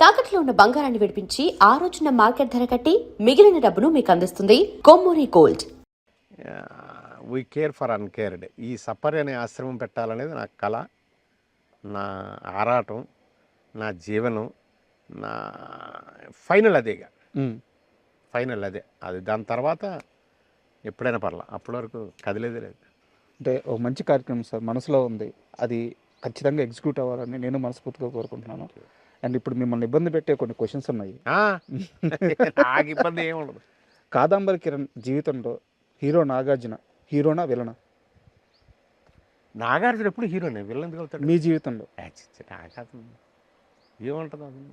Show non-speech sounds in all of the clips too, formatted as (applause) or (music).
తాకట్లో ఉన్న బంగారాన్ని విడిపించి ఆ రోజున మార్కెట్ ధర కట్టి మిగిలిన డబ్బును మీకు అందిస్తుంది Kommuri gold. We care for uncared ఈ సఫర్ అనే ఆశ్రమం పెట్టాలనేది నా కళ నా ఆరాటం నా జీవనం నా ఫైనల్ అదే ఇక. ఫైనల్ అదే. అది దాని తర్వాత ఎప్పుడైనా పర్లా అప్పటి వరకు కదిలేదే లేదు. అంటే ఒక మంచి కార్యక్రమం సార్ మనసులో ఉంది. అది ఖచ్చితంగా ఎగ్జిక్యూట్ అవ్వాలని నేను మనస్ఫూర్తిగా కోరుకుంటున్నాను. అండ్ ఇప్పుడు మిమ్మల్ని ఇబ్బంది పెట్టే కొన్ని క్వశ్చన్స్ ఉన్నాయి. నాకు ఇబ్బంది ఏమి ఉండదు. కాదంబరి కిరణ్ జీవితంలో హీరో నాగార్జున హీరోనా విలనా? నాగార్జున ఎప్పుడు హీరోనే ఎందుకు అవుతాడు? మీ జీవితంలో. ఏముంటుంది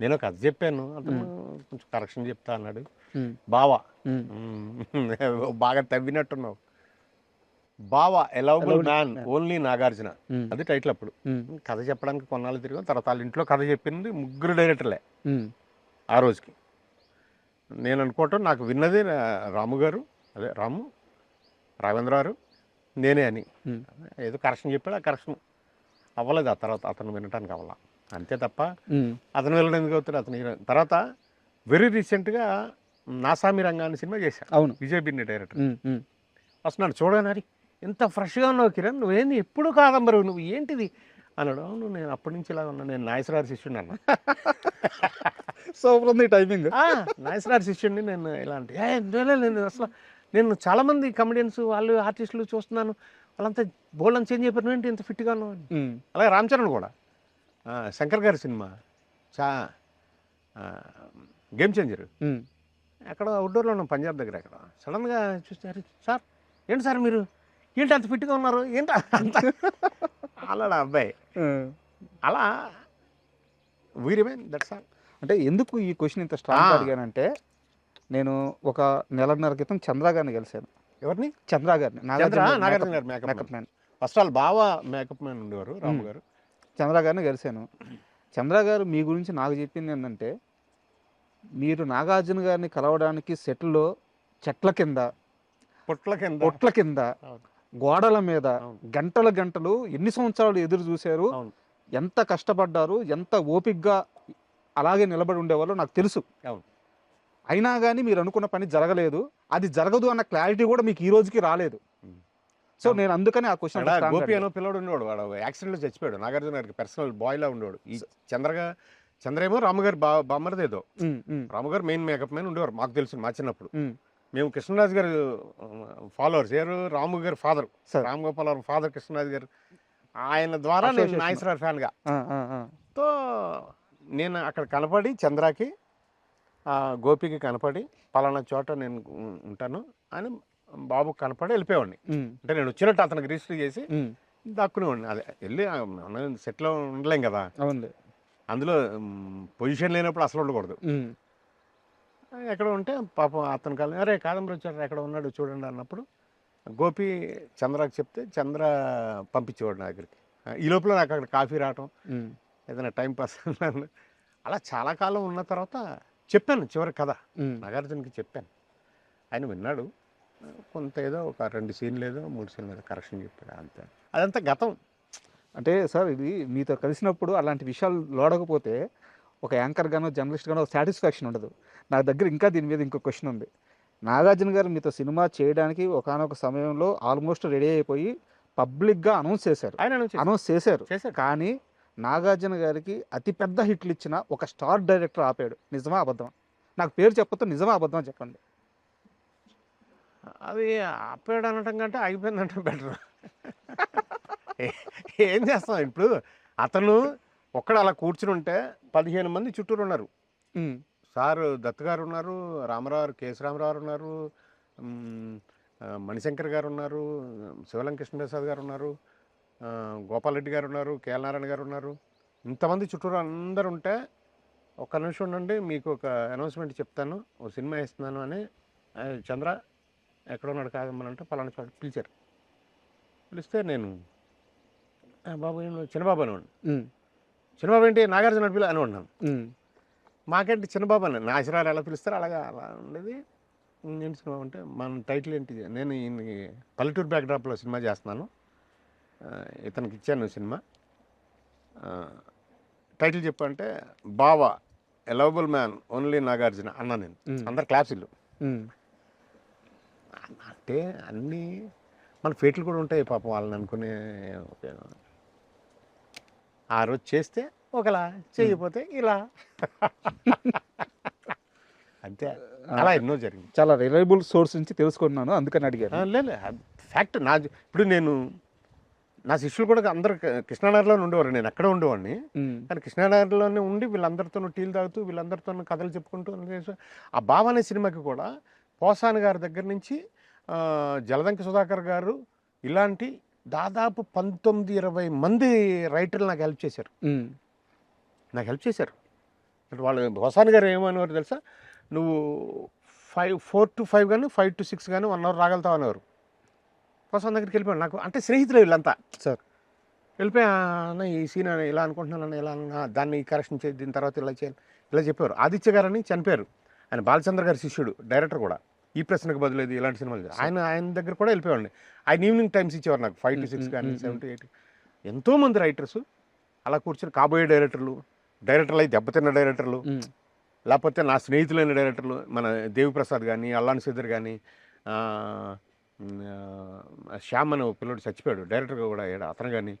నేను కథ చెప్పాను అతను కొంచెం కరెక్షన్ చెప్తా అన్నాడు. బావా. బాగా తవ్వినట్టున్నావు. బావా lovable man. Only Nagarjuna hmm. అది టైటిల్ అప్పుడు మ్మ్. కథ చెప్పడానికి కొన్నాళ్ళు తిరిగాం తర్వాత వాళ్ళ ఇంట్లో కథ చెప్పింది ముగ్గురు డైరెక్టర్లే మ్మ్. ఆ రోజుకి నేను అనుకోవటం నాకు విన్నది రాము గారు అదే రాము రాఘవేంద్ర గారు నేనే అని. ఏదో కరెక్షన్ చెప్పాడు ఆ కరెక్షన్ అవ్వలేదు ఆ తర్వాత అతను వినటానికి అవ్వాల అంతే తప్ప. అతను వెళ్ళడం ఎందుకు అవుతాడు అతను తర్వాత వెరీ రీసెంట్గా నాసామి రంగాన్ని సినిమా చేశాను అవును విజయ్ బిన్ని డైరెక్టర్. వస్తున్నాడు చూడగానే ఎంత ఫ్రెష్గా ఉన్నావు కిరణ్ నువ్వేంది ఎప్పుడు కాదంబరు నువ్వు ఏంటిది? అన్నాడు అవును నేను అప్పటి నుంచి ఇలా ఉన్నా నేను నాయసరారు శిష్యుని అన్నా. సూపర్ ఉంది టైమింగ్. నాయసరారు శిష్యుడిని నేను ఇలాంటి. నేను అసలు నేను చాలామంది కమెడియన్స్ వాళ్ళు ఆర్టిస్టులు చూస్తున్నాను. వాళ్ళంతా బోల్డ్ చేంజ్ చెప్పారు ఏంటి ఇంత ఫిట్గా ఉన్నావు అని. అలాగే రామ్ చరణ్ కూడా. శంకర్ గారి సినిమా. చా గేమ్ చేంజర్. అక్కడ అవుట్డోర్లో ఉన్నాం పంజాబ్ దగ్గర అక్కడ సడన్గా చూస్తే "అరే, సార్ ఏంటి సార్ మీరు? ఏంటి అంత ఫిట్గా ఉన్నారు? ఏంటి అంత? అలాడా అబ్బాయి. అలా వీరిమే దట్స్ ఆల్ అంటే ఎందుకు ఈ క్వశ్చన్ ఇంత స్ట్రాంగ్. అడిగానంటే నేను ఒక నెలన్నర క్రితం చంద్ర గారిని కలిశాను. ఎవరిని? చంద్ర గారిని. నాగార్జున మేకప్- గారు makeup makeup man. First all బాగా మేకప్ మ్యాన్ ఉండేవారు రాము. గారు. చంద్ర గారిని కలిశాను. చంద్ర గారు మీ గురించి నాకు చెప్పింది ఏంటంటే మీరు నాగార్జున గారిని కలవడానికి సెట్లో చెట్ల కింద పొట్ల కింద. పొట్ల కింద. గోడల మీద. గంటల గంటలు ఎన్ని సంవత్సరాలు ఎదురు చూశారు ఎంత కష్టపడ్డారు ఎంత ఓపిగ్గా అలాగే నిలబడి ఉండేవాళ్ళు నాకు తెలుసు. అయినా కానీ మీరు అనుకున్న పని జరగలేదు. అది జరగదు అన్న క్లారిటీ కూడా మీకు ఈ రోజుకి రాలేదు. సో. నేను అందుకని ఆ క్వశ్చన్ గోపి అనో పిల్లడు ఉండేవాడు. వాడు యాక్సిడెంట్లో చచ్చిపోయాడు. నాగార్జున గారికి పర్సనల్ బాయ్లా ఉండేవాడు. ఈ చంద్రగా చంద్రేమో రాముగారు బా బామ్మరిదేదో. రాముగారు మెయిన్ మేకప్ మ్యాన్ ఉండేవారు. మాకు తెలుసు మా చిన్నప్పుడు. మేము కృష్ణరాజు గారు ఫాలోవర్స్. ఎవరు? రాము గారి ఫాదర్. రామ్ గోపాల్ గారు ఫాదర్ కృష్ణరాజు గారు. ఆయన ద్వారా నేను Association. నాగేశ్వర ఫ్యాన్గా. తో నేను అక్కడ కనపడి చంద్రకి గోపికి కనపడి పలానా చోట నేను ఉంటాను అని బాబు కనపడి వెళ్ళిపోయేవాడిని. అంటే నేను వచ్చినట్టు అతనికి రిజిస్టర్ చేసి దక్కునేవాడిని. అదే వెళ్ళి సెట్లో ఉండలేం కదా. అందులో పొజిషన్ లేనప్పుడు అసలు ఉండకూడదు. ఎక్కడ ఉంటే పాపం అతను కాలం అరే కాదంబరి వచ్చారు ఎక్కడ ఉన్నాడు చూడండి అన్నప్పుడు గోపి చంద్రకి చెప్తే చంద్ర పంపించేవాడు నా దగ్గరికి. ఈ లోపల నాకు అక్కడ కాఫీ రావటం ఏదైనా టైం పాస్ అన్నాను. అలా చాలా కాలం ఉన్న తర్వాత చెప్పాను చివరి కథ. నాగార్జునకి చెప్పాను. ఆయన విన్నాడు. కొంత ఏదో ఒక రెండు సీన్లు ఏదో మూడు సీన్లు ఏదో కరెక్షన్ చెప్పాడు అంతే. అదంతా గతం. అంటే సార్ ఇది మీతో కలిసినప్పుడు అలాంటి విషయాలు లోడకపోతే ఒక యాంకర్ గానో జర్నలిస్ట్ గానో సాటిస్ఫాక్షన్ ఉండదు. నా దగ్గర ఇంకా దీని మీద ఇంకో క్వశ్చన్ ఉంది. నాగార్జున గారు మీతో సినిమా చేయడానికి ఒకనొక సమయంలో ఆల్మోస్ట్ రెడీ అయిపోయి పబ్లిక్గా అనౌన్స్ చేశారు. అనౌన్స్ చేశారు. కానీ నాగార్జున గారికి అతిపెద్ద హిట్లు ఇచ్చిన ఒక స్టార్ డైరెక్టర్ ఆపాడు. నిజమా అబద్ధం నాకు పేరు చెప్పొద్దు నిజమా అబద్ధం చెప్పండి. అది ఆపాడు అనటం కంటే అయిపోయిందంటే బెటర్. ఏం చేస్తాం ఇప్పుడు? అతను ఒక్కడ అలా కూర్చుని ఉంటే పదిహేను మంది చుట్టూరు ఉన్నారు సార్ దత్ గారు ఉన్నారు రామారావు కేసు రామారావు ఉన్నారు మణిశంకర్ గారు ఉన్నారు శివలం కృష్ణప్రసాద్ గారు ఉన్నారు ఆ, గోపాల్ రెడ్డి గారు ఉన్నారు కేఎల్ నారాయణ గారు ఉన్నారు ఇంతమంది చుట్టూరు అందరు ఉంటే ఒక్క నిమిషం ఉండండి మీకు ఒక అనౌన్స్మెంట్ చెప్తాను ఓ సినిమా ఇస్తున్నాను అని. చంద్ర ఎక్కడ ఉన్నాడు కాదమ్మనంటే పలానా చోట పిలిచారు. పిలిస్తే నేను "ఆ, బాబు చిన్నబాబు ఉమ్, చిన్నబాబు ఏంటి? నాగార్జున పిల్ల అని ఉన్నాను మాకేంటి చిన్నబాబు అని? నా ఆశీర్వాదాలు ఎలా పిలుస్తారో? అలాగా అలా ఉండేది. ఏంటి సినిమా అంటే మన టైటిల్ ఏంటి? నేను ఈయనకి పల్లెటూరు బ్యాక్డ్రాప్లో సినిమా చేస్తున్నాను. ఇతనికి ఇచ్చాను సినిమా. టైటిల్ చెప్పంటే బావా ఎలవబుల్ మ్యాన్ ఓన్లీ నాగార్జున అన్నా నేను. అందరు క్లాప్సిల్లు ఉమ్. అంటే అన్నీ మన ఫేట్లు కూడా ఉంటాయి పాపం వాళ్ళని అనుకునే ఉపయోగం ఆ రోజు చేస్తే ఒకలా చేయకపోతే ఇలా. అంతే. అలా ఎన్నో జరిగింది. చాలా రిలయబుల్ సోర్స్ నుంచి తెలుసుకున్నాను అందుకని అడిగాను. లేదు ఫ్యాక్ట్ నా ఇప్పుడు నేను నా శిష్యులు కూడా అందరు కృష్ణానగర్లో ఉండేవారు. నేను ఎక్కడ ఉండేవాడిని. కానీ కృష్ణానగర్లోనే ఉండి వీళ్ళందరితో టీలు తాగుతూ వీళ్ళందరితో కథలు చెప్పుకుంటూ ఆ బావ అనే సినిమాకి కూడా పోసాని గారి దగ్గర నుంచి జలదంకి సుధాకర్ గారు ఇలాంటి దాదాపు పంతొమ్మిది ఇరవై మంది రైటర్లు నాకు హెల్ప్ చేశారు. నాకు హెల్ప్ చేశారు. వాళ్ళు హొసాన్ గారు ఏమనేవారు తెలుసా? నువ్వు ఫైవ్ ఫోర్ టు ఫైవ్ కానీ ఫైవ్ టు సిక్స్ కానీ వన్ అవర్ రాగలుగుతావు అనేవారు హొసాన్ దగ్గరికి వెళ్ళిపోయాను నాకు అంటే స్నేహితులు వీళ్ళంతా. సార్. వెళ్ళిపోయి "ఆ, అన్న ఈ సీన్ ఇలా అనుకుంటున్నాను అన్న ఇలా అన్న దాన్ని కరెక్షన్ చేసి దీని తర్వాత ఇలా చేయాలి. ఇలా చెప్పారు ఆదిత్య గారని చనిపోయారు. ఆయన బాలచంద్ర గారి శిష్యుడు డైరెక్టర్ కూడా. ఈ ప్రశ్నకు బదులు ఇది ఇలాంటి సినిమాలు. ఆయన ఆయన దగ్గర కూడా వెళ్ళిపోయాడు ఆయన ఈవినింగ్ టైమ్స్ ఇచ్చేవారు నాకు. ఫైవ్ టు సిక్స్ కానీ సెవెన్ టు ఎయిట్ ఎంతోమంది రైటర్స్ అలా కూర్చొని కాబోయే డైరెక్టర్లు డైరెక్టర్లు అయితే దెబ్బతిన్న డైరెక్టర్లు. లేకపోతే నా స్నేహితులైన డైరెక్టర్లు మన దేవిప్రసాద్ కానీ అల్లాన్ శ్రీధర్ కానీ శ్యామ్ అనే పిల్లడు చచ్చిపోయాడు. డైరెక్టర్గా కూడా అయ్యాడు. అతను కానీ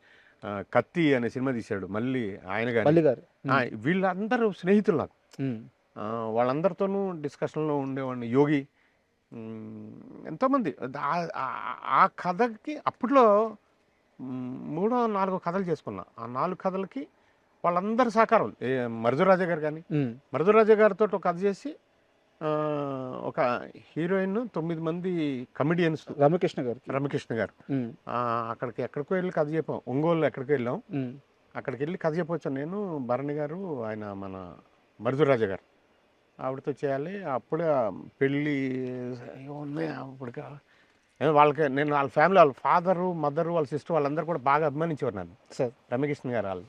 కత్తి అనే సినిమా తీశాడు. మళ్ళీ ఆయన కానీ వీళ్ళందరూ స్నేహితులు నాకు. వాళ్ళందరితోనూ డిస్కషన్లో ఉండేవాడిని. యోగి ఎంతోమంది. ఆ- కథకి అప్పట్లో మూడో నాలుగో కథలు చేసుకున్నా. ఆ నాలుగు కథలకి వాళ్ళందరి సహకారం. మరుదురాజా గారు కానీ. మరుదురాజా గారితో ఒక కథ చేసి ఒక హీరోయిన్ తొమ్మిది మంది కమెడియన్స్. రామకృష్ణ గారు. రమకృష్ణ గారు. అక్కడికి ఎక్కడికో వెళ్ళి కథ చెప్పాం. ఒంగోలు ఎక్కడికి వెళ్ళాం. అక్కడికి వెళ్ళి కథ చెప్పొచ్చాను నేను భరణి గారు ఆయన మన మరుదురాజా గారు. ఆవిడతో చేయాలి. అప్పుడే పెళ్ళి ఉన్నాయి ఏమో వాళ్ళకి నేను వాళ్ళ ఫ్యామిలీ వాళ్ళ ఫాదరు మదరు వాళ్ళ సిస్టర్ వాళ్ళందరూ కూడా బాగా అభిమానించేవారు నన్ను. సార్. రమ్యకృష్ణ గారు వాళ్ళు.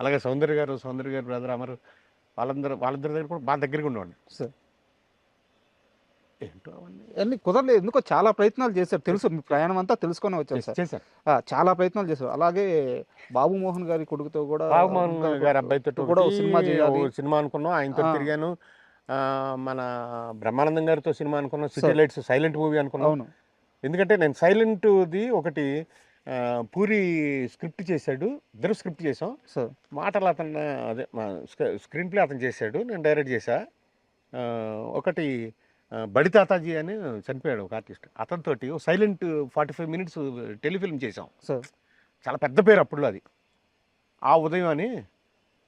అలాగే సౌందర్య గారు సౌందర్య గారు బ్రదర్ అమరు వాళ్ళందరూ వాళ్ళిద్దరి దగ్గర కూడా బాగా దగ్గరగా ఉండేవాడిని. సార్. ఏంటో అవన్నీ. అన్ని కుదరలేదు. ఎందుకో చాలా ప్రయత్నాలు చేశారు. తెలుసు మీ ప్రయాణం అంతా తెలుసుకొని వచ్చాను సార్. చేశాను ఆ, చాలా ప్రయత్నాలు చేశారు. అలాగే బాబు మోహన్ గారి కొడుకుతో కూడా బాగుమోహన్ గారి అబ్బాయితో కూడా సినిమా సినిమా అనుకున్నాం. ఆయనతో. తిరిగాను. మన బ్రహ్మానందం గారితో సినిమా అనుకున్నాం సిటీ. లైట్స్ సైలెంట్ మూవీ అనుకున్నాం. ఎందుకంటే నేను సైలెంట్ది ఒకటి పూరి స్క్రిప్ట్ చేశాడు ఇద్దరు స్క్రిప్ట్ చేసాం మాటలు అతను అదే స్క్రీన్ ప్లే అతను చేశాడు నేను డైరెక్ట్ చేశా. ఒకటి బడి తాతాజీ అని చనిపోయాడు ఒక artist. అతనితోటి silent forty five minutes telefilm చేసాం సార్ చాలా పెద్ద పేరు అప్పుడు అది. ఆ ఉదయం అని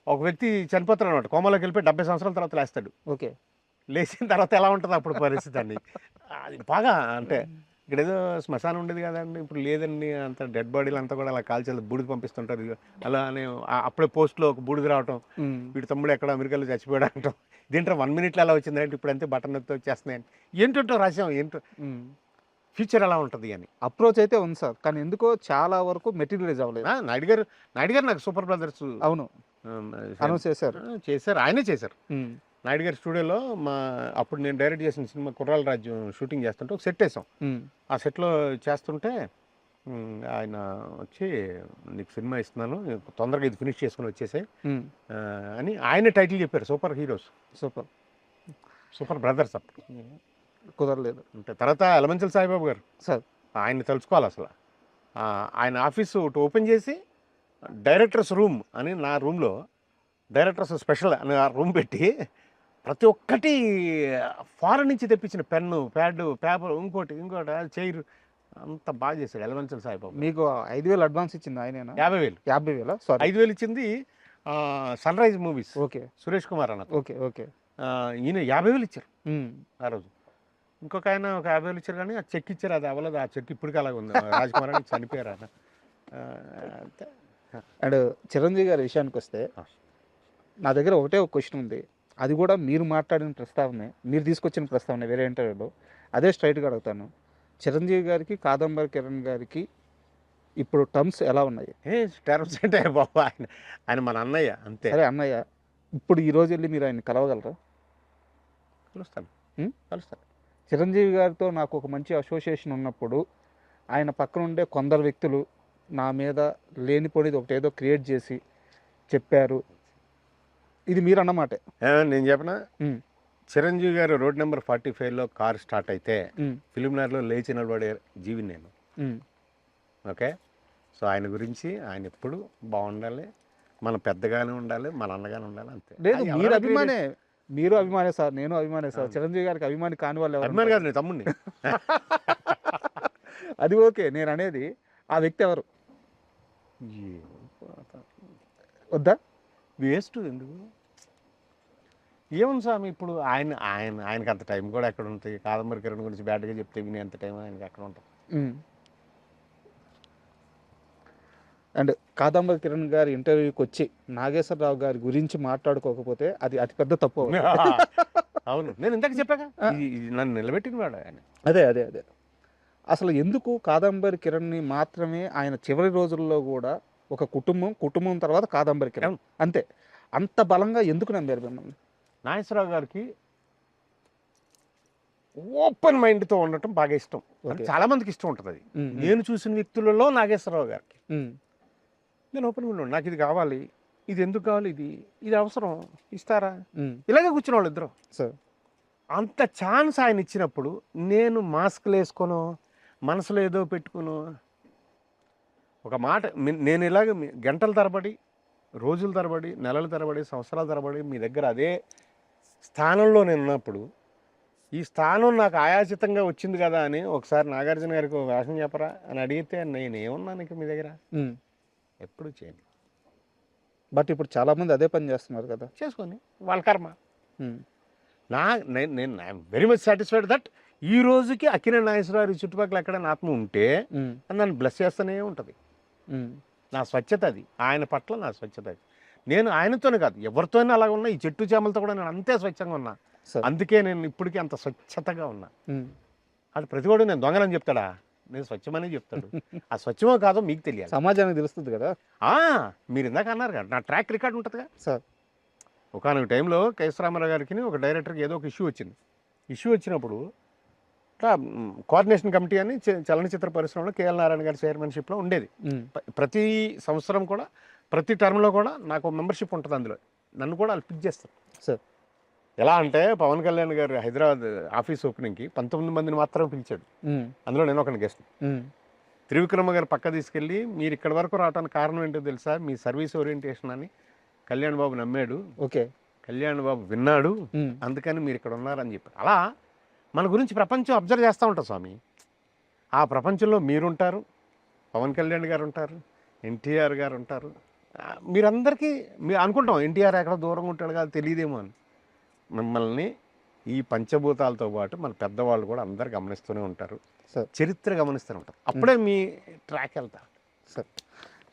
ఒక వ్యక్తి చనిపోతాడు అనమాట కోమలోకి వెళ్ళిపోయి డెబ్బై సంవత్సరాల తర్వాత లేస్తాడు. ఓకే. లేచిన తర్వాత ఎలా ఉంటుంది అప్పుడు పరిస్థితి అండి? అది బాగా అంటే ఇక్కడ ఏదో శ్మశానం ఉండేది కదండి. ఇప్పుడు లేదండి. అంత డెడ్ బాడీలు అంతా కూడా అలా కాల్చేది బూడిద పంపిస్తుంటారు. అలా అని అప్పుడే పోస్ట్లో ఒక బూడిద రావటం. వీడి తమ్ముడు ఎక్కడ అమెరికాలో చచ్చిపోయాడు అంటాం. దీంట్లో వన్ మినిట్లో ఎలా వచ్చింది అంటే ఇప్పుడు అంతే బటన్ నొక్కితే వచ్చేస్తున్నాయని ఏంటంటో రాసాం ఏంటో. ఫ్యూచర్ ఎలా ఉంటుంది అని. అప్రోచ్ అయితే ఉంది సార్. కానీ ఎందుకో చాలా వరకు మెటీరియలైజ్ అవ్వలేదు. నాయుడు గారు నాయుడు గారు నాకు సూపర్ బ్రదర్స్. అవును. అనౌన్స్ చేశారు. చేశారు. ఆయనే చేశారు. నాయుడు గారి స్టూడియోలో మా అప్పుడు నేను డైరెక్ట్ చేసిన సినిమా కుర్రాల రాజ్యం షూటింగ్ చేస్తుంటే ఒక సెట్ వేసాం. ఆ సెట్లో చేస్తుంటే ఆయన వచ్చి నీకు సినిమా ఇస్తున్నాను తొందరగా ఇది ఫినిష్ చేసుకుని వచ్చేసాయి. ఉమ్. అని ఆయన టైటిల్ చెప్పారు. Super heroes. Super. Super brothers అప్పుడు. కుదరలేదు. అంటే తర్వాత ఎలమంచల్ సాయిబాబు గారు. సార్. ఆయన తెలుసుకోవాలి అసలు. ఆయన ఆఫీసు ఒకటి ఓపెన్ చేసి డైరెక్టర్స్ రూమ్ అని నా రూమ్లో డైరెక్టర్స్ స్పెషల్ అని ఆ రూమ్ పెట్టి ప్రతి ఒక్కటి ఫారెన్ నుంచి తెప్పించిన పెన్ను ప్యాడ్ పేపర్ ఇంకోటి ఇంకోటి చైర్ అంత బాగా చేశాడు ఎలవెన్సల్ సాయిబాబు. మీకు ఐదు వేలు అడ్వాన్స్ ఇచ్చింది ఆయనేనా? యాభై వేలు. యాభై వేల? సారీ ఐదు వేలు ఇచ్చింది sun rise movies. Okay. Suresh Kumar అన్న ఓకే ఓకే. ఈయన యాభై వేలు ఇచ్చారు. ఆ రోజు. ఇంకొక ఆయన ఒక యాభై వేలు ఇచ్చారు కానీ ఆ చెక్ ఇచ్చారు అది అవ్వలేదు. ఆ చెక్ ఇప్పటికీ అలాగే ఉంది. రాజ్ కుమార్ అని చనిపోయారు ఆయన. అంతే. అండ్ చిరంజీవి గారి విషయానికి వస్తే. నా దగ్గర ఒకటే ఒక క్వశ్చన్ ఉంది. అది కూడా మీరు మాట్లాడిన ప్రస్తావనే మీరు తీసుకొచ్చిన ప్రస్తావన వేరే ఇంటర్వ్యూలో. అదే స్ట్రైట్గా అడుగుతాను. చిరంజీవి గారికి కాదంబరి కిరణ్ గారికి ఇప్పుడు టర్మ్స్ ఎలా ఉన్నాయి? ఏ టర్మ్స్ అంటే బాబు ఆయన ఆయన మన అన్నయ్య అంతే. సరే అన్నయ్య ఇప్పుడు ఈ రోజు వెళ్ళి మీరు ఆయన కలవగలరా? కలుస్తాను? కలుస్తాను. చిరంజీవి గారితో నాకు ఒక మంచి అసోసియేషన్ ఉన్నప్పుడు ఆయన పక్కన ఉండే కొందరు వ్యక్తులు నా మీద లేనిపోనిది ఒకటి ఏదో క్రియేట్ చేసి చెప్పారు. ఇది మీరు అన్నమాటే నేను చెప్పిన? చిరంజీవి గారు రోడ్ నెంబర్ ఫార్టీ ఫైవ్లో కార్ స్టార్ట్ అయితే ఫిలింనగర్లో లేచి నిలబడే జీవిని నేను. ఓకే? సో ఆయన గురించి ఆయన ఎప్పుడు బాగుండాలి మన పెద్దగానే ఉండాలి మన అన్నగానే ఉండాలి అంతే. లేదు మీరు అభిమానే మీరు అభిమానే సార్ నేను అభిమానే సార్. చిరంజీవి గారికి అభిమాని కాని వాళ్ళు అభిమాని నేను తమ్ముడిని. (laughs) అది ఓకే నేను అనేది ఆ వ్యక్తి ఎవరు? వద్దా? వేస్ట్ ఎందుకు? ఏముంది స్వామి ఇప్పుడు ఆయన ఆయన ఆయనకి అంత టైం కూడా ఎక్కడ ఉంటుంది కాదంబరి కిరణ్ గురించి బ్యాడ్గా చెప్తే వినే అంత టైం ఆయనకి ఎక్కడ ఉంటుంది? అండ్ కాదంబరి కిరణ్ గారి ఇంటర్వ్యూకి వచ్చి నాగేశ్వరరావు గారి గురించి మాట్లాడుకోకపోతే అది అతిపెద్ద తప్పు. (laughs) అవును. నేను ఇందాక చెప్పాక ఇది నన్ను నిలబెట్టిన వాడు ఆయన. అదే అదే అదే. అసలు ఎందుకు కాదంబరి కిరణ్ని మాత్రమే ఆయన చివరి రోజుల్లో కూడా ఒక కుటుంబం కుటుంబం తర్వాత కాదంబరి కిరణ్. అంతే. అంత బలంగా ఎందుకు నమ్మారు మిమ్మల్ని? నాగేశ్వరరావు గారికి ఓపెన్ మైండ్తో ఉండటం బాగా ఇష్టం. చాలా మందికి ఇష్టం ఉంటుంది అది. నేను చూసిన వ్యక్తులలో నాగేశ్వరరావు గారికి. నేను ఓపెన్గా ఉన్నాను. నాకు ఇది కావాలి. ఇది ఎందుకు కావాలి? ఇది ఇది అవసరం. ఇస్తారా? ఇలాగే కూర్చున్న వాళ్ళు ఇద్దరు. సార్. అంత ఛాన్స్ ఆయన ఇచ్చినప్పుడు నేను మాస్క్లు వేసుకోను మనసులో ఏదో పెట్టుకును. ఒక మాట నేను ఇలాగ గంటల తరబడి రోజుల తరబడి నెలల తరబడి సంవత్సరాల తరబడి మీ దగ్గర అదే స్థానంలో నేను ఉన్నప్పుడు ఈ స్థానం నాకు ఆయాచితంగా వచ్చింది కదా అని ఒకసారి నాగార్జున గారికి ఒక వేషం చెప్పరా అని అడిగితే నేను ఏమున్నాను ఇక మీ దగ్గర. ఎప్పుడు చేయను. బట్ ఇప్పుడు చాలా మంది అదే పని చేస్తున్నారు కదా. చేసుకొని వాళ్ళ కర్మ. నా నేను నేను I'm very much satisfied that ఈ రోజుకి అకిన నాగేశ్వరరావు చుట్టుపక్కల ఎక్కడైనా ఆత్మ ఉంటే నన్ను బ్లెస్ చేస్తూనే ఉంటుంది. నా స్వచ్ఛత అది. ఆయన పట్ల నా స్వచ్ఛత అది. నేను ఆయనతోనే కాదు ఎవరితోనే అలాగ ఉన్నా ఈ చెట్టు చేమలతో కూడా నేను అంతే స్వచ్ఛంగా ఉన్నా. అందుకే నేను ఇప్పటికీ అంత స్వచ్ఛతగా ఉన్నా. అది ప్రతివాడు నేను దొంగలని చెప్తాడా? నేను స్వచ్ఛమనే చెప్తాడు. (laughs) ఆ స్వచ్ఛమో కాదో మీకు తెలియాలి. సమాజానికి తెలుస్తుంది కదా? మీరు ఇందాక అన్నారు కదా నా ట్రాక్ రికార్డ్ ఉంటుందిగా సార్. ఒకనొక టైంలో కేశరామారావు గారికి ఒక డైరెక్టర్కి ఏదో ఒక ఇష్యూ వచ్చింది. ఇష్యూ వచ్చినప్పుడు కోఆర్డినేషన్ కమిటీ అని చలనచిత్ర పరిశ్రమలో కేఎల్ నారాయణ గారి చైర్మన్షిప్లో ఉండేది. ప్రతి సంవత్సరం కూడా ప్రతి టర్మ్లో కూడా నాకు మెంబర్షిప్ ఉంటుంది అందులో. నన్ను కూడా వాళ్ళు పిక్ చేస్తారు. సార్. ఎలా అంటే పవన్ కళ్యాణ్ గారు హైదరాబాద్ ఆఫీస్ ఓపెనింగ్కి పంతొమ్మిది మందిని మాత్రమే పిలిచాడు. అందులో నేను ఒక గెస్ట్ త్రివిక్రమ గారు పక్క తీసుకెళ్ళి మీరు ఇక్కడి వరకు రావడానికి కారణం ఏంటో తెలుసా? మీ సర్వీస్ ఓరియంటేషన్ అని కళ్యాణ్ బాబు నమ్మాడు. ఓకే. కళ్యాణ్ బాబు విన్నాడు. అందుకని మీరు ఇక్కడ ఉన్నారని చెప్పారు. అలా మన గురించి ప్రపంచం అబ్జర్వ్ చేస్తూ ఉంటారు స్వామి. ఆ ప్రపంచంలో మీరుంటారు పవన్ కళ్యాణ్ గారు ఉంటారు ఎన్టీఆర్ గారు ఉంటారు మీరందరికీ మీరు అనుకుంటాం ఎన్టీఆర్ ఎక్కడ దూరంగా ఉంటాడు కాదు తెలియదేమో అని. మిమ్మల్ని ఈ పంచభూతాలతో పాటు మన పెద్దవాళ్ళు కూడా అందరు గమనిస్తూనే ఉంటారు. సార్. చరిత్ర గమనిస్తూనే ఉంటారు. అప్పుడే మీ ట్రాక్ వెళ్తా. సార్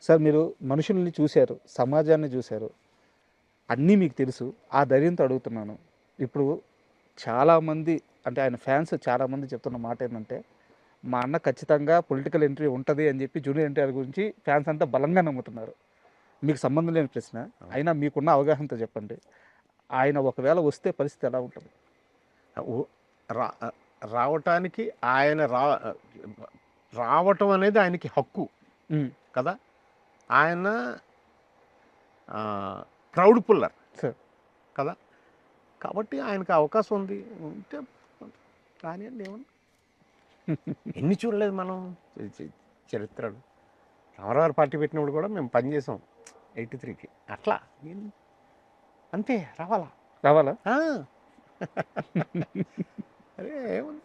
సార్ మీరు మనుషుల్ని చూశారు సమాజాన్ని చూశారు. అన్నీ మీకు తెలుసు. ఆ ధైర్యంతో అడుగుతున్నాను. ఇప్పుడు చాలామంది అంటే ఆయన ఫ్యాన్స్ చాలామంది చెప్తున్న మాట ఏంటంటే మా అన్న ఖచ్చితంగా పొలిటికల్ ఎంట్రీ ఉంటుంది అని చెప్పి జూనియర్ ఎన్టీఆర్ గురించి ఫ్యాన్స్ అంతా బలంగా నమ్ముతున్నారు. మీకు సంబంధం లేని ప్రశ్న అయినా మీకున్న అవగాహనతో చెప్పండి. ఆయన ఒకవేళ వస్తే పరిస్థితి ఎలా ఉంటుంది? రావటానికి ఆయన రా రావటం అనేది ఆయనకి హక్కు కదా? ఆయన క్రౌడ్ పుల్లర్ సార్. కదా? కాబట్టి ఆయనకు అవకాశం ఉంది. ఉంటే రానియండి ఏమన్నా ఎన్ని చూడలేదు మనం చరిత్రలు. రామారావు పార్టీ పెట్టినప్పుడు కూడా మేము పనిచేసాం ఎయిటీ త్రీకి. అట్లా. అంతే రావాలా? రావాలా. అరే ఏముంది?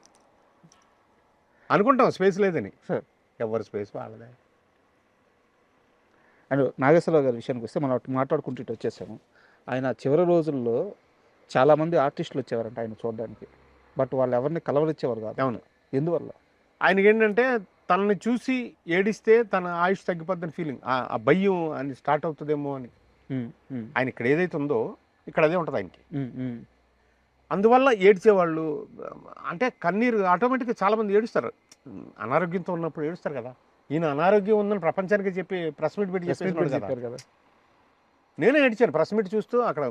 అనుకుంటాం స్పేస్ లేదని. సార్. ఎవరి స్పేస్ వాళ్ళదే. అండ్ నాగేశ్వరరావు గారి విషయానికి వస్తే మనం మాట్లాడుకుంటూ వచ్చేసాము. ఆయన చివరి రోజుల్లో చాలామంది ఆర్టిస్టులు వచ్చేవారంట ఆయన చూడడానికి. బట్ వాళ్ళు ఎవరిని కలవరిచ్చేవారు కాదు. అవును. ఎందువల్ల? ఆయనకి ఏంటంటే తనని చూసి ఏడిస్తే తన ఆయుష్ తగ్గిపోద్దని ఫీలింగ్. ఆ భయం అని స్టార్ట్ అవుతుందేమో అని. ఆయన ఇక్కడ ఏదైతే ఉందో ఇక్కడ అదే ఉంటుంది ఆయనకి. అందువల్ల ఏడ్చేవాళ్ళు అంటే కన్నీరు ఆటోమేటిక్గా చాలామంది ఏడుస్తారు. అనారోగ్యంతో ఉన్నప్పుడు ఏడుస్తారు కదా. ఈయన అనారోగ్యం ఉందని ప్రపంచానికి చెప్పి ప్రెస్ మీట్ పెట్టి చెప్పేసినాడు కదా. నేనే ఏడ్చాను. ప్రెస్ మీట్ చూస్తూ అక్కడ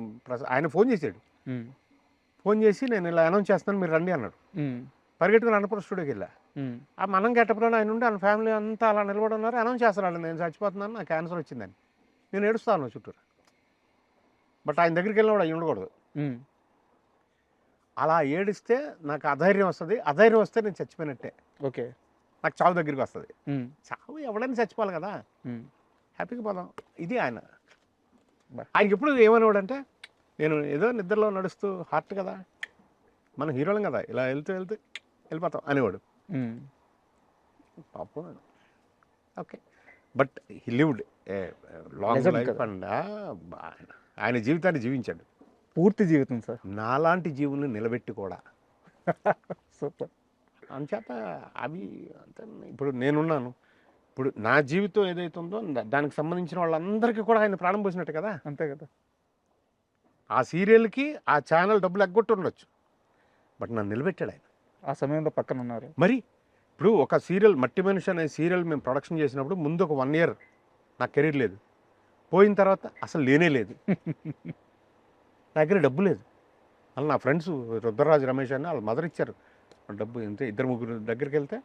ఆయన ఫోన్ చేశాడు. ఫోన్ చేసి నేను ఇలా అనౌన్స్ చేస్తాను మీరు రండి అన్నాడు. పరిగెట్టుకుని అన్నపురం స్టూడియోకి వెళ్ళా. ఆ మనం గెట్టపులో ఆయన ఉండి ఆయన ఫ్యామిలీ అంతా అలా నిలబడి ఉన్నారు. అనౌన్స్ చేస్తున్నాడు నేను చచ్చిపోతున్నాను నాకు క్యాన్సర్ వచ్చిందని. నేను ఏడుస్తాను చుట్టూరు. బట్ ఆయన దగ్గరికి వెళ్ళినప్పుడు అయి ఉండకూడదు. అలా ఏడిస్తే నాకు అధైర్యం వస్తుంది. అధైర్యం వస్తే నేను చచ్చిపోయినట్టే. ఓకే. నాకు చావు దగ్గరికి వస్తుంది. చావు ఎవడైనా చచ్చిపోవాలి కదా. హ్యాపీగా పోదాం. ఇది ఆయన. ఆయనకి ఎప్పుడు ఏమనేవాడు అంటే నేను ఏదో నిద్రలో నడుస్తూ హార్ట్ కదా. మనం హీరోలం కదా. ఇలా వెళ్తూ వెళ్తూ వెళ్ళిపోతాం అనేవాడు. పాపం. Okay. But he lived long life. And ఆయన జీవితాన్ని జీవించాడు. పూర్తి జీవితం సార్. నాలాంటి జీవుల్ని నిలబెట్టి కూడా (laughs) సూపర్. అంచేత అవి అంతే ఇప్పుడు నేనున్నాను. ఇప్పుడు నా జీవితం ఏదైతే ఉందో దానికి సంబంధించిన వాళ్ళందరికీ కూడా ఆయన ప్రాణం పోసినట్టు కదా. అంతే కదా. ఆ సీరియల్కి ఆ ఛానల్ డబ్బులు ఎగ్గొట్టి ఉండొచ్చు బట్ నన్ను నిలబెట్టాడు ఆయన. ఆ సమయంలో పక్కన ఉన్నారు. మరి ఇప్పుడు ఒక సీరియల్ మట్టి మనిషి అనే సీరియల్ మేము ప్రొడక్షన్ చేసినప్పుడు ముందు ఒక వన్ ఇయర్ నా కెరీర్ లేదు. పోయిన తర్వాత అసలు లేనే లేదు. (laughs) నా దగ్గర డబ్బు లేదు. అలా నా ఫ్రెండ్స్ రుద్రరాజు రమేష్ అని వాళ్ళ మదర్ ఇచ్చారు. డబ్బు ఇంతే ఇద్దరు ముగ్గురు దగ్గరికి వెళ్తే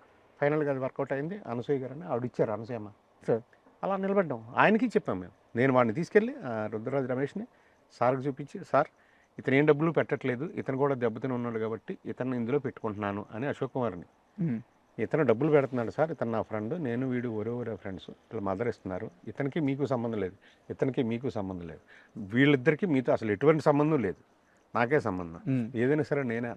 ఫైనల్గా అది వర్కౌట్ అయింది. అనసూయ గారు అని ఆవిడ ఇచ్చారు అనసూయమ్మ. సార్. అలా నిలబడ్డాం ఆయనకి చెప్పాం మేము. నేను వాడిని తీసుకెళ్ళి ఆ రుద్రరాజు రమేష్ని సార్కి చూపించి సార్ ఇతను ఏం డబ్బులు పెట్టట్లేదు ఇతను కూడా దెబ్బతిని ఉన్నాడు కాబట్టి ఇతను ఇందులో పెట్టుకుంటున్నాను అని అశోక్ కుమార్ని. ఇతను డబ్బులు పెడుతున్నాడు సార్ ఇతను నా ఫ్రెండ్ నేను వీడు ఒరే ఒరే ఫ్రెండ్స్ వీళ్ళ మదర్ ఇస్తున్నారు ఇతనికి మీకు సంబంధం లేదు ఇతనికి మీకు సంబంధం లేదు వీళ్ళిద్దరికి మీతో అసలు ఎటువంటి సంబంధం లేదు నాకే సంబంధం. ఏదైనా సరే నేనే